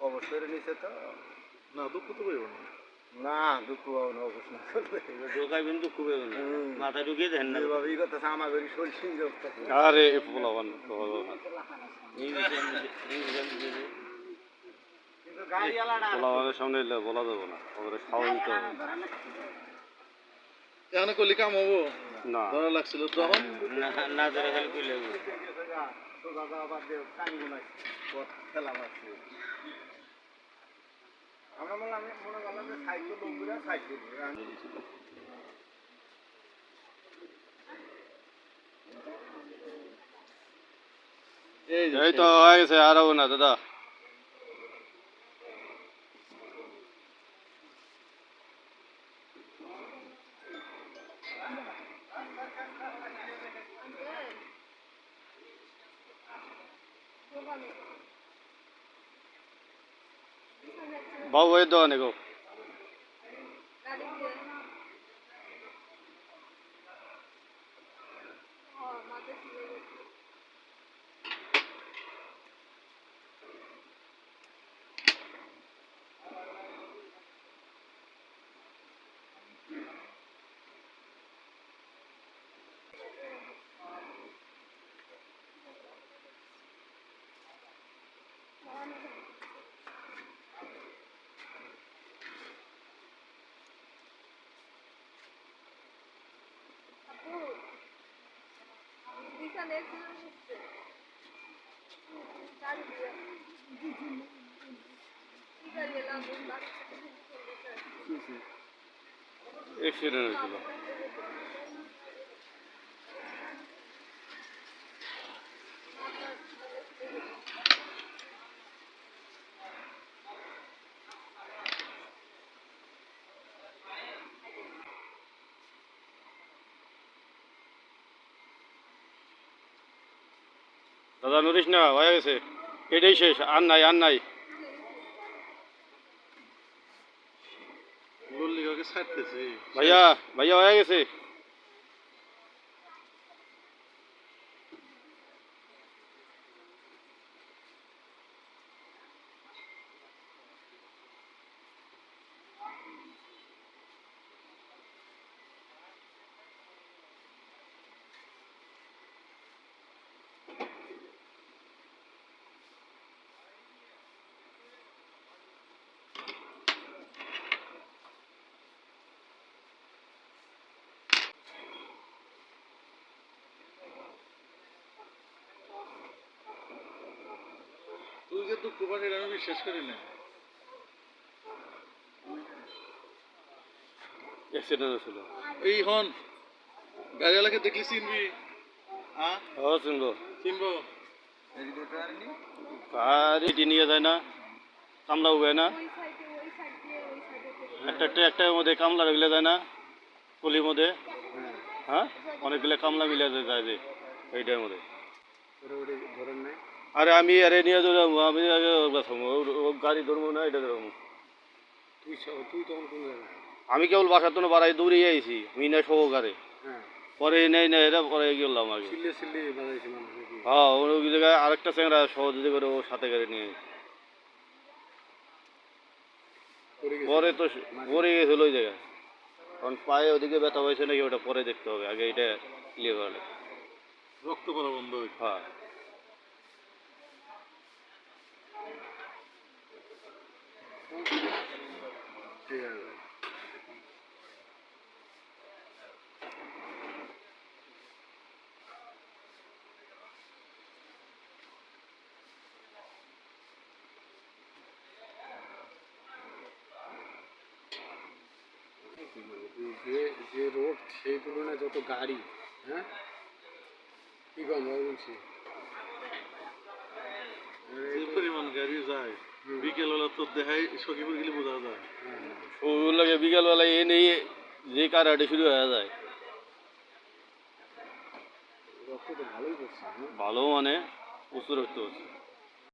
অবশ্যই নিচে তো না দুঃখ তো না দুঃখ পাবো না অবশ্য না করলে ঢোকাইবেন তো খুবই না হুম। মাথা ঢুকিয়ে দেন না এইভাবে ই করতেছে আমার শরীর আরে কিন্তু গাড়ি আলাদা পোলাবানের সামনে এলে বলা যাবে না ওদের সাহস দিতে হবে এখানে করলে কাম হব না। ধরা লাগছিল তখন? না না ধরে খালি কইলে সোজা যাওয়া বাদ দিয়ে টাঙ্গু নাই পথ খেলা মারছে আমরা বললাম মনে করলাম যে সাইকেল বন্ধুরা সাইকেল এই তো হয়ে গেছে আর না দাদা। বাবু এই দোকানে গো অ্যাক্সিডেন্ট হয়েছিল দাদা নড়িস না হয়ে গেছে। এটাই শেষ আর নাই আর নাই। ভাইয়া ভাইয়া হয়ে গেছে। দুঃখ পাঠিয়ে আমি বিশ্বাস করি না অ্যাক্সিডেন্ট হয়েছিল এই হন গাড়িওয়ালাকে দেখলি চিনবি। হ্যাঁ ও চিনবো। গাড়ি নিয়ে যায় না কামলা উবে না। একটা একটা মধ্যে কামলা রেগুলে যায় না কলির মধ্যে। হ্যাঁ? অনেকগুলো কামলা মিলে যায় যায় যে এইটার মধ্যে। ধরেন নাই। আরে আমি আরে নিয়ে ধরবো আমি আগে গাড়ি ধরবো না এটা ধরবো। তুই তুই তখন কোন আমি কেবল বাসার জন্য বাড়াই দৌড়িয়ে আইছি মিনা সহকারে। হ্যাঁ। পরে নেই নেই এটা পরে গেলাম আগে। হ্যাঁ ওই জায়গায় আরেকটা চ্যাংরা সহযোগী করে ও সাথে করে নিয়ে পরে তো পরে গেছিল ওই জায়গায়। কারণ পায়ে ওদিকে ব্যথা হয়েছে নাকি ওটা পরে দেখতে হবে আগে এটা ক্লিয়ার করলে রক্ত করা বন্ধ হয়েছে? হ্যাঁ। যে যে রোড সেই তুলনায় যত গাড়ি হ্যাঁ? কি কম বলছি? যে পরিমাণ গাড়ি যায় বিকেলবেলা তো দেখাই সখীপুর গেলে বোঝা যায়। ওগুলো লাগে এ নেই যে কারাটে শুরু হয়ে যায়। ভালোই করছে? ভালো মানে প্রচুর রক্ত হচ্ছে